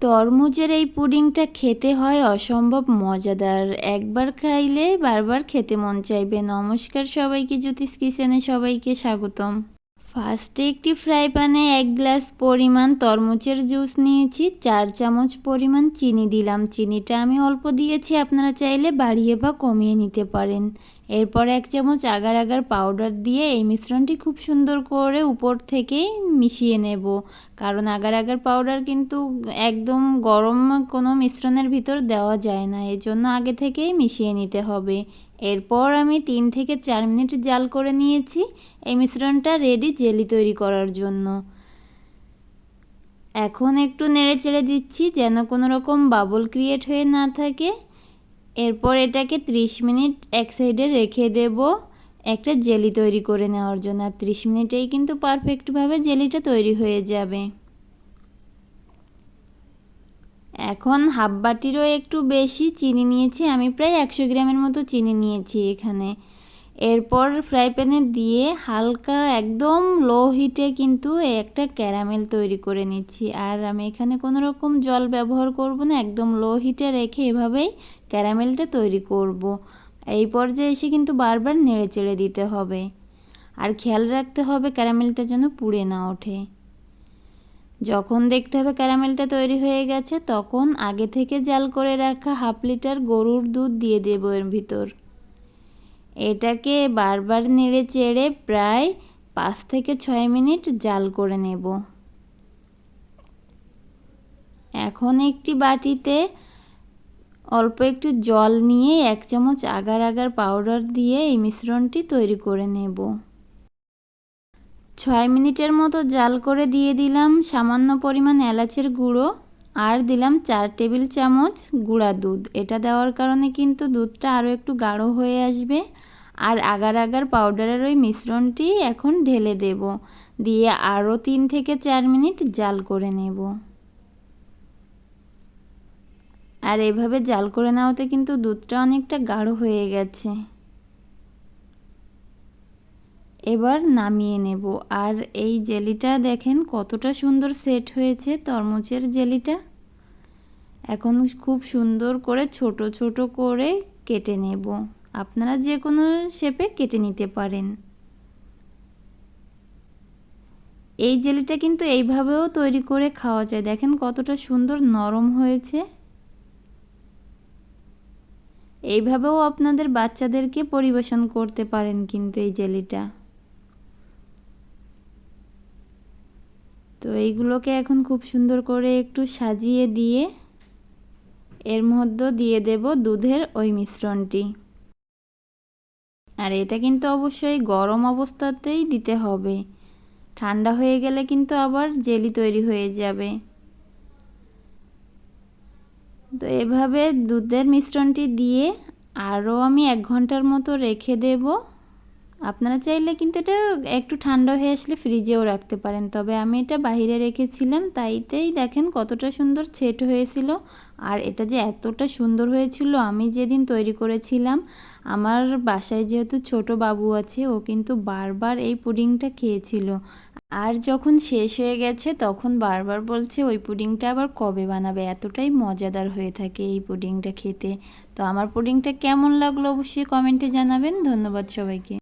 তরমুজের এই পুডিংটা খেতে হয় অসম্ভব মজাদার। একবার খাইলে বারবার খেতে মন চাইবে। নমস্কার সবাইকে, জ্যোতিষ কিচেনে সবাইকে স্বাগতম। ফার্স্টে একটি ফ্রাই প্যানে এক গ্লাস পরিমাণ তরমুজের জুস নিয়েছি, চার চামচ পরিমাণ চিনি দিলাম। চিনিটা আমি অল্প দিয়েছি, আপনারা চাইলে বাড়িয়ে বা কমিয়ে নিতে পারেন। এরপর এক চামচ আগার আগার পাউডার দিয়ে এই মিশ্রণটি খুব সুন্দর করে উপর থেকেই মিশিয়ে নেব। কারণ আগার আগার পাউডার কিন্তু একদম গরম কোনো মিশ্রণের ভিতর দেওয়া যায় না এর জন্য আগে থেকেই মিশিয়ে নিতে হবে। এরপর আমি তিন থেকে চার মিনিট জাল করে নিয়েছি এই মিশ্রণটা রেডি জেলি তৈরি করার জন্য। এখন একটু নেড়ে চেড়ে দিচ্ছি যেন কোনো রকম বাবল ক্রিয়েট হয়ে না থাকে। এরপর এটাকে 30 মিনিট এক সাইডে রেখে দেব। একটা জেলি তৈরি করে নেওয়ার জন্য। আর ত্রিশ মিনিটেই কিন্তু পারফেক্টভাবে জেলিটা তৈরি হয়ে যাবে। এখন হাফ বাটিরও একটু বেশি চিনি নিয়েছি। আমি প্রায় একশো গ্রামের মতো চিনি নিয়েছি এখানে। এরপর ফ্রাই প্যানে দিয়ে হালকা একদম লো হিটে কিন্তু একটা ক্যারামেল তৈরি করে নিচ্ছি। আর আমি এখানে কোনো রকম জল ব্যবহার করব না, একদম লো হিটে রেখে এভাবেই ক্যারামেলটা তৈরি করব। এই পর্যায়ে এসে কিন্তু বারবার নেড়ে চেড়ে দিতে হবে। আর খেয়াল রাখতে হবে ক্যারামেলটা যেন পুড়ে না ওঠে। যখন দেখতে হবে ক্যারামেলটা তৈরি হয়ে গেছে, তখন আগে থেকে জাল করে রাখা হাফ লিটার গরুর দুধ দিয়ে দেব এর ভিতর। এটাকে বারবার নেড়ে চেড়ে প্রায় পাঁচ থেকে ছয় মিনিট জাল করে নেব। এখন একটি বাটিতে অল্প একটু জল নিয়ে এক চামচ আগার আগার পাউডার দিয়ে এই মিশ্রণটি তৈরি করে নেব। ছয় মিনিটের মতো জাল করে দিয়ে দিলাম সামান্য পরিমাণ এলাচের গুঁড়ো। আর দিলাম চার টেবিল চামচ গুঁড়া দুধ। এটা দেওয়ার কারণে কিন্তু দুধটা আরও একটু গাঢ় হয়ে আসবে। আর আগার আগার পাউডারের ওই মিশ্রণটি এখন ঢেলে দেব। দিয়ে আরও তিন থেকে চার মিনিট জাল করে নেব। আর এভাবে জাল করে নেওয়াতে কিন্তু দুধটা অনেকটা গাঢ় হয়ে গেছে। এবার নামিয়ে নেব। আর এই জেলিটা দেখেন কতটা সুন্দর সেট হয়েছে, তরমুজের জেলিটা। এখন খুব সুন্দর করে ছোট ছোট করে কেটে নেব। আপনারা যে কোনো শেপে কেটে নিতে পারেন। এই জেলিটা কিন্তু এইভাবেও তৈরি করে খাওয়া যায়। দেখেন কতটা সুন্দর নরম হয়েছে। এইভাবেও আপনাদের বাচ্চাদেরকে পরিবেশন করতে পারেন কিন্তু এই জেলিটা। তো এইগুলোকে এখন খুব সুন্দর করে একটু সাজিয়ে দিয়ে এর মধ্যে দিয়ে দেব দুধের ওই মিশ্রণটি। আর এটা কিন্তু অবশ্যই গরম অবস্থাতেই দিতে হবে। ঠান্ডা হয়ে গেলে কিন্তু আবার জেলি তৈরি হয়ে যাবে। তো এভাবে দুধের মিশ্রণটি দিয়ে আরও আমি এক ঘণ্টার মতো রেখে দেব। আপনারা চাইলে কিন্তু এটা একটু ঠান্ডা হয়ে আসলে ফ্রিজেও রাখতে পারেন। তবে আমি এটা বাহিরে রেখেছিলাম, তাইতেই দেখেন কতটা সুন্দর ছেট হয়েছিল। আর এটা যে এতটা সুন্দর হয়েছিল, আমি যেদিন তৈরি করেছিলাম, আমার বাসায় যেহেতু ছোট বাবু আছে, ও কিন্তু বারবার এই পুডিংটা খেয়েছিল। আর যখন শেষ হয়ে গেছে, তখন বারবার বলছে, ওই পুডিংটা আবার কবে বানাবে? এতটাই মজাদার হয়ে থাকে এই পুডিংটা খেতে। তো আমার পুডিংটা কেমন লাগল অবশ্যই কমেন্টে জানাবেন। ধন্যবাদ সবাইকে।